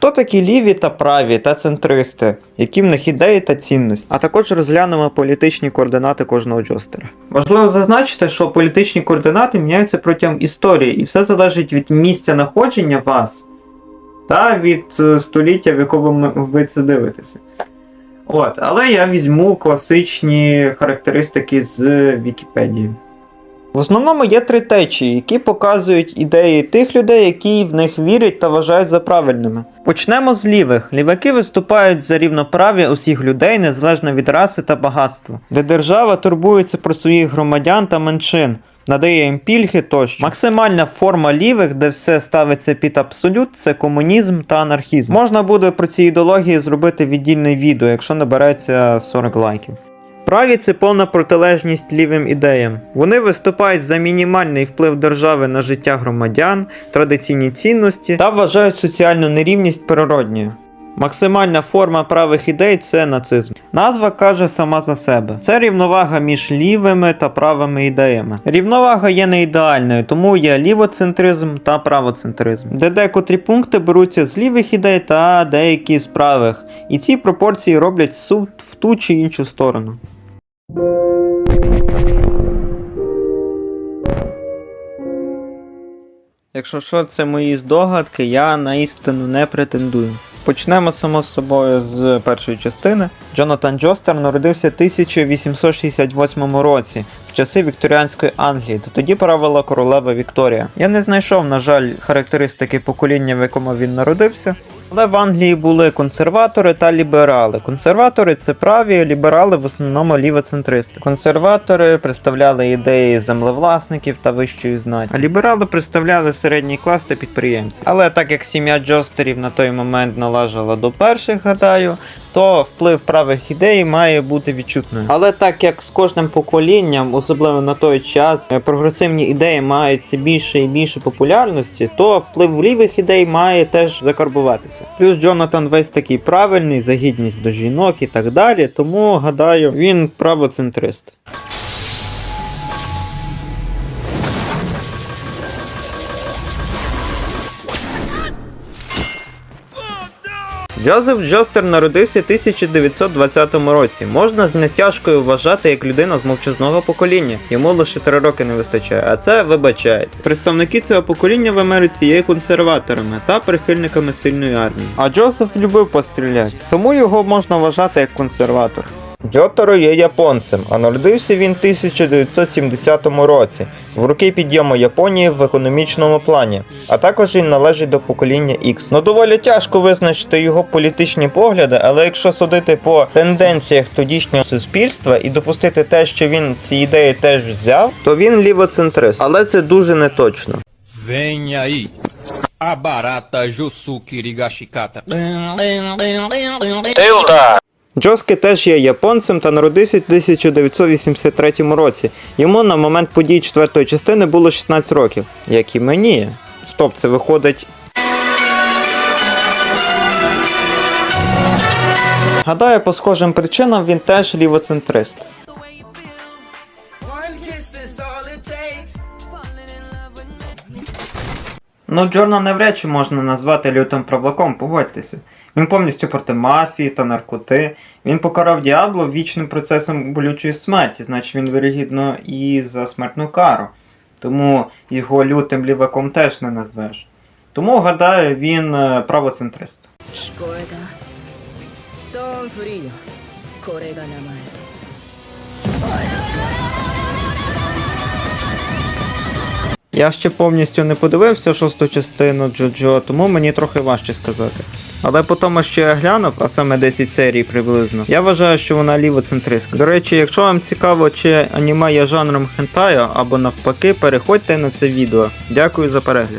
Хто такі ліві та праві та центристи, які в них ідеї та цінності? А також розглянемо політичні координати кожного джостера. Важливо зазначити, що політичні координати міняються протягом історії, і все залежить від місця знаходження вас та від е, століття, в якому ви це дивитеся. От, але я візьму класичні характеристики з Вікіпедії. В основному є три течії, які показують ідеї тих людей, які в них вірять та вважають за правильними. Почнемо з лівих. Ліваки виступають за рівноправ'я усіх людей, незалежно від раси та багатства, де держава турбується про своїх громадян та меншин. Надає їм пільги тощо. Максимальна форма лівих, де все ставиться під абсолют, це комунізм та анархізм. Можна буде про ці ідеології зробити віддільне відео, якщо набереться 40 лайків. Праві це повна протилежність лівим ідеям. Вони виступають за мінімальний вплив держави на життя громадян, традиційні цінності та вважають соціальну нерівність природньою. Максимальна форма правих ідей це нацизм. Назва каже сама за себе. Це рівновага між лівими та правими ідеями. Рівновага є не ідеальною, тому є лівоцентризм та правоцентризм, де декотрі пункти беруться з лівих ідей та деякі з правих. І ці пропорції роблять суд в ту чи іншу сторону. Якщо що, це мої здогадки, я на істину не претендую. Почнемо само собою з першої частини. Джонатан Джостер народився в 1868 році, в часи вікторіанської Англії, та тоді правила королева Вікторія. Я не знайшов, на жаль, характеристики покоління, в якому він народився. Але в Англії були консерватори та ліберали. Консерватори це праві, ліберали в основному лівоцентристи. Консерватори представляли ідеї землевласників та вищої знаті. А ліберали представляли середній клас та підприємців. Але так як сім'я Джостерів на той момент належала до перших, гадаю, то вплив правих ідей має бути відчутною. Але так як з кожним поколінням, особливо на той час, е, прогресивні ідеї мають все більше і більше популярності, то вплив лівих ідей має теж закарбуватися. Плюс Джонатан весь такий правильний, за гідність до жінок і так далі, тому гадаю, він правоцентрист. Джозеф Джостер народився в 1920 році. Можна з натяжкою вважати як людина з мовчазного покоління. Йому лише 3 роки не вистачає, а це вибачається. Представники цього покоління в Америці є консерваторами та прихильниками сильної армії. А Джозеф любив постріляти, тому його можна вважати як консерватор. Джоторо є японцем, а народився він в 1970 році, в роки підйому Японії в економічному плані, а також він належить до покоління X. Ну доволі тяжко визначити його політичні погляди, але якщо судити по тенденціях тодішнього суспільства і допустити те, що він ці ідеї теж взяв, то він лівоцентрист, але це дуже неточно. Vem aí, a barata Jusuke Rigashikata. Джоске теж є японцем та народився в 1983 році. Йому на момент подій четвертої частини було 16 років, як і мені. Стоп, це виходить. Гадаю, по схожим причинам він теж лівоцентрист. Ну, Джорна навряд чи можна назвати лютим правлаком, погодьтеся. Він повністю проти мафії та наркоти. Він покарав Діабло вічним процесом болючої смерті, значить він вирігідно і за смертну кару. Тому його лютим ліваком теж не назвеш. Тому, гадаю, він е, правоцентрист. Шкода. Корега намає. Я ще повністю не подивився шосту частину Джоджо, тому мені трохи важче сказати. Але по тому, що я глянув, а саме 10 серій приблизно, я вважаю, що вона лівоцентристка. До речі, якщо вам цікаво, чи аніме є жанром хентаю або навпаки, переходьте на це відео. Дякую за перегляд.